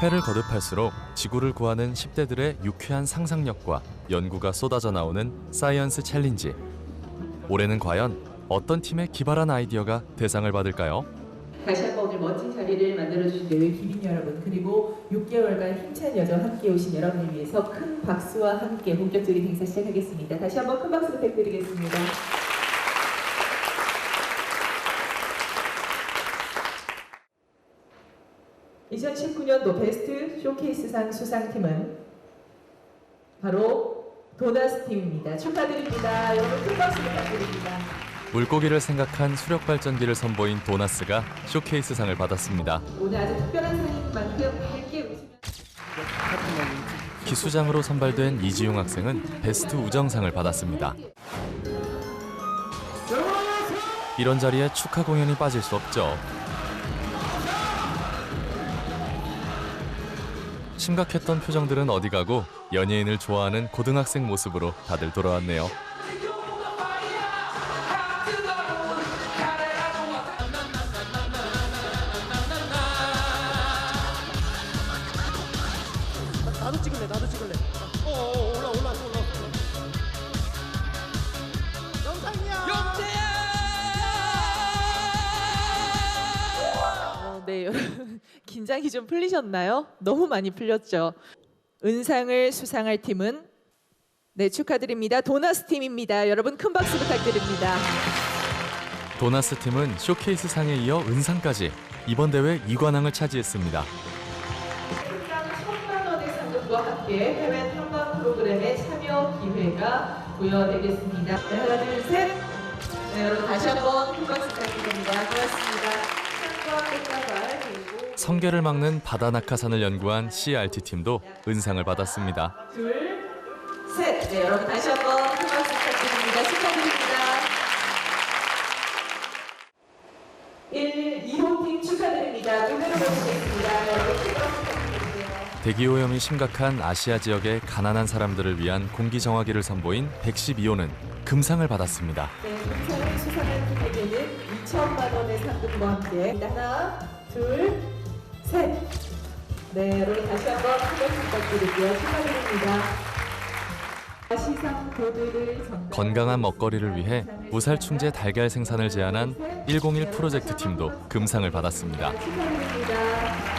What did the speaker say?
회를 거듭할수록 지구를 구하는 10대들의 유쾌한 상상력과 연구가 쏟아져 나오는 사이언스 챌린지. 올해는 과연 어떤 팀의 기발한 아이디어가 대상을 받을까요? 다시 한번 오늘 멋진 자리를 만들어주신 내외 기민 여러분 그리고 6개월간 힘찬 여정 함께 오신 여러분을 위해서 큰 박수와 함께 본격적인 행사 시작하겠습니다. 다시 한번 큰 박수 부탁드리겠습니다. (2019년도) 베스트 쇼케이스상 수상팀은 바로 도나스 팀입니다. 축하드립니다. 여러분 큰 박수 부탁드립니다. 물고기를 생각한 수력 발전기를 선보인 도나스가 쇼케이스상을 받았습니다. 오늘 아주 특별한 상인 만큼 함께 웃으면 기수장으로 선발된 이지용 학생은 베스트 우정상을 받았습니다. 이런 자리에 축하 공연이 빠질 수 없죠. 심각했던 표정들은 어디 가고 연예인을 좋아하는 고등학생 모습으로 다들 돌아왔네요. 긴장이 좀 풀리셨나요? 너무 많이 풀렸죠. 은상을 수상할 팀은 네 축하드립니다. 도나스 팀입니다. 여러분 큰 박수 부탁드립니다. 도나스 팀은 쇼케이스 상에 이어 은상까지 이번 대회 2관왕을 차지했습니다. 일단 천만 원의 상금과 함께 해외 탐방 프로그램에 참여 기회가 부여되겠습니다. 네, 하나 둘 셋. 네, 여러분 다시 한번 큰 박수 부탁드립니다. 성게를 막는 바다 낙하산을 연구한 CRT 팀도 은상을 받았습니다. 둘, 셋. 네, 여러분 다시 한번 큰 박수 부탁드립니다. 축하드립니다. 1, 2호 팀 축하드립니다. 무대로 모시겠습니다. 여러분 큰 박수 부탁드립니다. 대기오염이 심각한 아시아 지역의 가난한 사람들을 위한 공기 정화기를 선보인 112호는 금상을 받았습니다. 네, 금상을 수상한 팀에게는 2천만 원의 상금과 함께 하나, 둘, 셋. 네, 여러분 다시 한번 큰 박수 부탁드리고요. 축하드립니다. 시상 보드를 전달- 건강한 먹거리를 위해 무살충제 달걀 생산을 제안한 101 프로젝트 팀도 금상을 받았습니다. 축하드립니다.